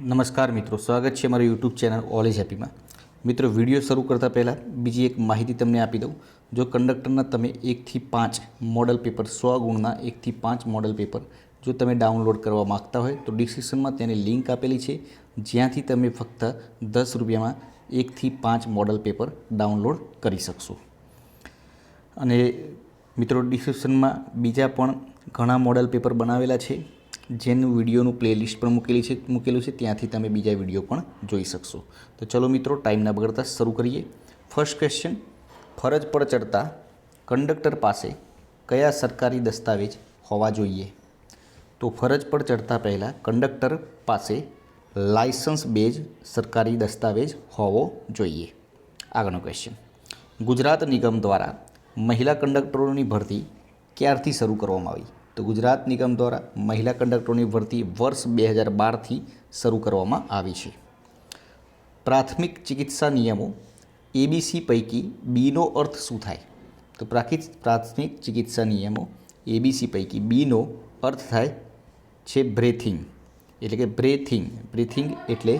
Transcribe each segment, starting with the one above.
નમસ્કાર મિત્રો, સ્વાગત છે મારું યુટ્યુબ ચેનલ ઓલ ઇઝ હેપીમાં મિત્રો, વીડિયો શરૂ કરતાં પહેલાં બીજી એક માહિતી તમને આપી દઉં. જો કંડક્ટરના તમે એકથી પાંચ મોડલ પેપર સો ગુણના એકથી પાંચ મોડલ પેપર જો તમે ડાઉનલોડ કરવા માગતા હોય, તો ડિસ્ક્રિપ્શનમાં તેની લિંક આપેલી છે. જ્યાંથી તમે ફક્ત દસ રૂપિયામાં એકથી પાંચ મોડલ પેપર ડાઉનલોડ કરી શકશો. અને મિત્રો ડિસ્ક્રિપ્શનમાં બીજા પણ ઘણા મોડલ પેપર બનાવેલા છે. જેનું વિડીયોનું પ્લેલિસ્ટ પણ મૂકેલી છે, મૂકેલું છે, ત્યાંથી તમે બીજા વીડિયો પણ જોઈ શકશો. તો ચલો મિત્રો, ટાઈમ ના બગડતા શરૂ કરીએ. ફર્સ્ટ ક્વેશ્ચન ફરજ પર ચડતા કંડક્ટર પાસે કયા સરકારી દસ્તાવેજ હોવા જોઈએ? તો ફરજ પર ચડતા પહેલાં કંડક્ટર પાસે લાયસન્સ બેઝ સરકારી દસ્તાવેજ હોવો જોઈએ. આગળનો ક્વેશ્ચન ગુજરાત નિગમ દ્વારા મહિલા કંડક્ટરોની ભરતી ક્યારથી શરૂ કરવામાં આવી? તો ગુજરાત નિગમ દ્વારા મહિલા કંડક્ટરોની ભરતી વર્ષ બે હજાર બારથી શરૂ કરવામાં આવી છે. પ્રાથમિક ચિકિત્સા નિયમો એબીસી પૈકી બીનો અર્થ શું થાય? તો પ્રાકિત પ્રાથમિક ચિકિત્સા નિયમો એબીસી પૈકી બીનો અર્થ થાય છે બ્રેથિંગ એટલે કે બ્રેથિંગ બ્રીથિંગ એટલે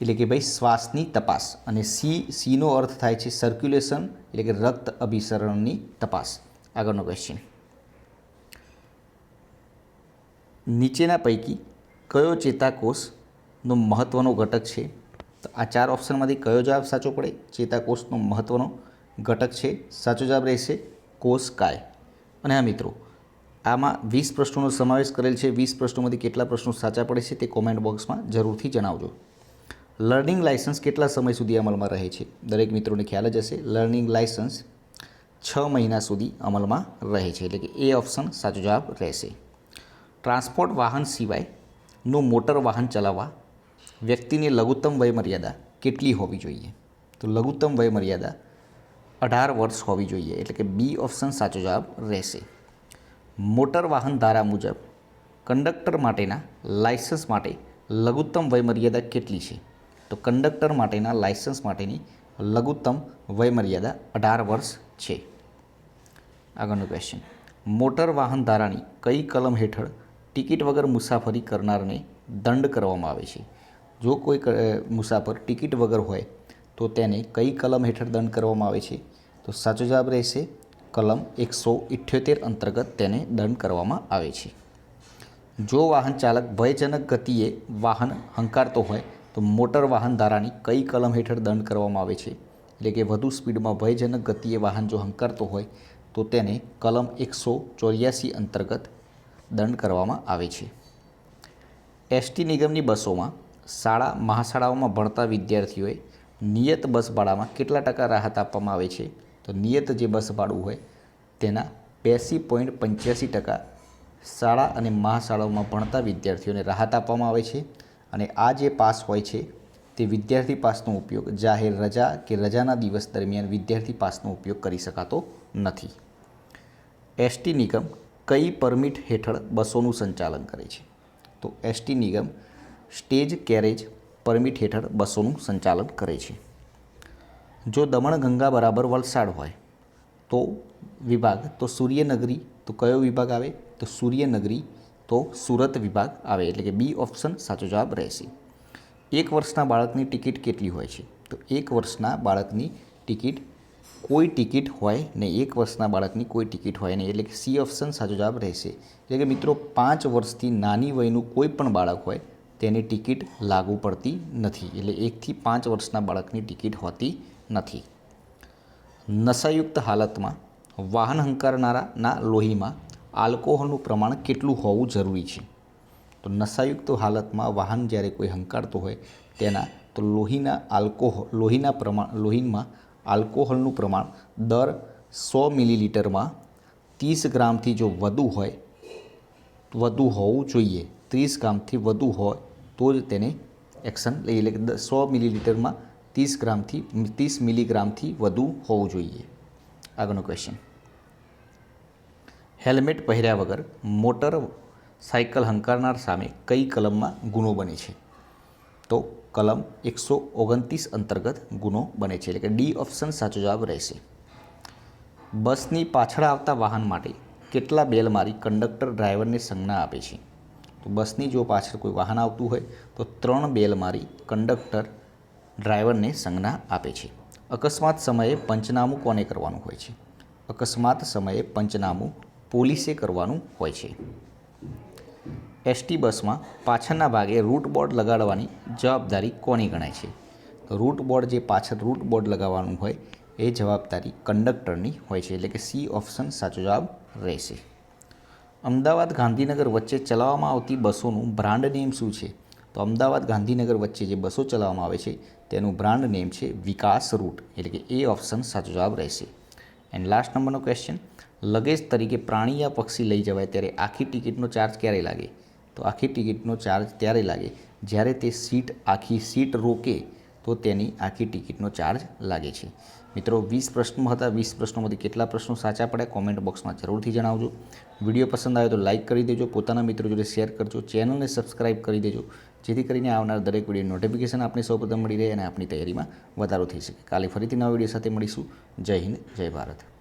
એટલે કે ભાઈ શ્વાસની તપાસ. અને સી સીનો અર્થ થાય છે સર્ક્યુલેશન એટલે કે રક્ત અભિસરણની તપાસ. આગળનો ક્વેશ્ચન નીચેના પૈકી કયો ચેતાકોષનો મહત્ત્વનો ઘટક છે? તો આ ચાર ઓપ્શનમાંથી કયો જવાબ સાચો પડે? ચેતાકોષનો મહત્ત્વનો ઘટક છે. સાચો જવાબ રહેશે કોષકાય અને હા મિત્રો, આમાં વીસ પ્રશ્નોનો સમાવેશ કરેલ છે. વીસ પ્રશ્નોમાંથી કેટલા પ્રશ્નો સાચા પડે છે તે કોમેન્ટ બોક્સમાં જરૂરથી જણાવજો. લર્નિંગ લાયસન્સ કેટલા સમય સુધી અમલમાં રહે છે? દરેક મિત્રોને ખ્યાલ જ હશે. લર્નિંગ લાયસન્સ છ મહિના સુધી અમલમાં રહે છે. એટલે કે એ ઓપ્શન સાચો જવાબ રહેશે. ટ્રાન્સપોર્ટ વાહન સિવાયનું મોટર વાહન ચલાવવા વ્યક્તિની લઘુત્તમ વયમર્યાદા કેટલી હોવી જોઈએ? તો લઘુત્તમ વયમર્યાદા અઢાર વર્ષ હોવી જોઈએ, એટલે કે બી ઓપ્શન સાચો જવાબ રહેશે. મોટર વાહન ધારા મુજબ કંડક્ટર માટેના લાયસન્સ માટે લઘુત્તમ વયમર્યાદા કેટલી છે? તો કંડક્ટર માટેના લાયસન્સ માટેની લઘુત્તમ વયમર્યાદા અઢાર વર્ષ છે. આગળનો ક્વેશ્ચન મોટર વાહન ધારાની કઈ કલમ હેઠળ ટિકિટ વગર મુસાફરી કરનારને દંડ કરવામાં આવે છે. જો કોઈ મુસાફર ટિકિટ વગર હોય, તો તેને કઈ કલમ હેઠળ દંડ કરવામાં આવે છે? તો સાચો જવાબ રહેશે, કલમ એકસો ઇઠ્યોતેર અંતર્ગત તેને દંડ કરવામાં આવે છે. જો વાહન ચાલક ભયજનક ગતિએ વાહન હંકારતો હોય, તો મોટર વાહન ધારાની કઈ કલમ હેઠળ દંડ કરવામાં આવે છે? એટલે કે વધુ સ્પીડમાં ભયજનક ગતિએ વાહન જો હંકારતો હોય, તો તેને કલમ એકસો ચોર્યાસી અંતર્ગત દંડ કરવામાં આવે છે. એસટી નિગમની બસોમાં શાળા, મહાશાળાઓમાં ભણતા વિદ્યાર્થીઓએ નિયત બસ ભાડામાં કેટલા ટકા રાહત આપવામાં આવે છે? તો નિયત જે બસ ભાડું હોય તેના બેસી પોઈન્ટ પંચ્યાસી ટકા શાળા અને મહાશાળાઓમાં ભણતા વિદ્યાર્થીઓને રાહત આપવામાં આવે છે અને આ જે પાસ હોય છે તે વિદ્યાર્થી પાસનો ઉપયોગ જાહેર રજા કે રજાના દિવસ દરમિયાન વિદ્યાર્થી પાસનો ઉપયોગ કરી શકાતો નથી. એસટી નિગમ કઈ પરમિટ હેઠળ બસોનું સંચાલન કરે છે? તો એસટી નિગમ સ્ટેજ કેરેજ પરમિટ હેઠળ બસોનું સંચાલન કરે છે. જો દમણ ગંગા બરાબર વલસાડ હોય, તો વિભાગ, તો સૂર્યનગરી, તો કયો વિભાગ આવે? તો સૂર્યનગરી, તો સુરત વિભાગ આવે, એટલે કે બી ઓપ્શન સાચો જવાબ રહેશે. એક વર્ષના બાળકની ટિકિટ કેટલી હોય છે? તો એક વર્ષના બાળકની ટિકિટ કોઈ ટિકિટ હોય નહીં એક વર્ષના બાળકની કોઈ ટિકિટ હોય નહીં એટલે કે સી ઓપ્શન સાચો જવાબ રહેશે. એટલે કે મિત્રો, પાંચ વર્ષથી નાની વયનું કોઈ પણ બાળક હોય, તેની ટિકિટ લાગુ પડતી નથી. એટલે એકથી પાંચ વર્ષના બાળકની ટિકિટ હોતી નથી. નશાયુક્ત હાલતમાં વાહન હંકારનારાના લોહીમાં આલ્કોહોલનું પ્રમાણ કેટલું હોવું જરૂરી છે? તો નશાયુક્ત હાલતમાં વાહન જ્યારે કોઈ હંકારતો હોય, તેના તો લોહીના આલ્કોહોલ લોહીના પ્રમાણ લોહીમાં આલ્કોહોલનું પ્રમાણ દર સો મિલીલીટરમાં ત્રીસ ગ્રામથી જો વધુ હોય, વધુ હોવું જોઈએ. ત્રીસ ગ્રામથી વધુ હોય તો જ તેને એક્શન લઈ એટલે સો મિલીલીટરમાં ત્રીસ ગ્રામથી, ત્રીસ મિલીગ્રામથી વધુ હોવું જોઈએ. આગળનો ક્વેશ્ચન હેલ્મેટ પહેર્યા વગર મોટર સાયકલ હંકારનાર સામે કઈ કલમમાં ગુનો બને છે? તો કલમ એકસો ઓગણત્રીસ અંતર્ગત ગુનો બને છે, એટલે કે ડી ઓપ્શન સાચો જવાબ રહેશે. બસની પાછળ આવતા વાહન માટે કેટલા બેલ મારી કંડક્ટર ડ્રાઈવરને સંજ્ઞા આપે છે? તો બસની જો પાછળ કોઈ વાહન આવતું હોય, તો ત્રણ બેલ મારી કંડક્ટર ડ્રાઈવરને સંજ્ઞા આપે છે. અકસ્માત સમયે પંચનામું કોને કરવાનું હોય છે? અકસ્માત સમયે પંચનામું પોલીસે કરવાનું હોય છે. એસટી બસમાં પાછળના ભાગે રૂટ બોર્ડ લગાડવાની જવાબદારી કોની ગણાય છે? તો રૂટ બોર્ડ જે પાછળ રૂટ બોર્ડ લગાવવાનું હોય, એ જવાબદારી કંડક્ટરની હોય છે. એટલે કે સી ઓપ્શન સાચો જવાબ રહેશે. અમદાવાદ ગાંધીનગર વચ્ચે ચલાવવામાં આવતી બસોનું બ્રાન્ડ નેમ શું છે? તો અમદાવાદ ગાંધીનગર વચ્ચે જે બસો ચલાવવામાં આવે છે, તેનું બ્રાન્ડ નેમ છે વિકાસ રૂટ. એટલે કે એ ઓપ્શન સાચો જવાબ રહેશે. એન્ડ લાસ્ટ નંબરનો ક્વેશ્ચન લગેજ તરીકે પ્રાણી યા પક્ષી લઈ જવાય ત્યારે આખી ટિકિટનો ચાર્જ ક્યારે લાગે? તો આખી ટિકિટનો ચાર્જ ત્યારે લાગે. જ્યારે તે સીટ આખી સીટ રોકે, તો તેની આખી ટિકિટનો ચાર્જ લાગે છે. મિત્રો, વીસ પ્રશ્નો હતા. વીસ પ્રશ્નોમાંથી કેટલા પ્રશ્નો સાચા પડ્યા? કોમેન્ટ બોક્સમાં જરૂરથી જણાવજો. વીડિયો પસંદ આવે તો લાઇક કરી દેજો. પોતાના મિત્રો જોડે શેર કરજો. ચેનલને સબસ્ક્રાઇબ કરી દેજો. જેથી કરીને આવનાર દરેક વીડિયો નોટિફિકેશન આપણે સૌપ્રથમ મળી રહે અને આપણી તૈયારીમાં વધારો થઈ શકે. કાલે ફરીથી નવા વીડિયો સાથે મળીશું. જય હિન્દ, જય ભારત.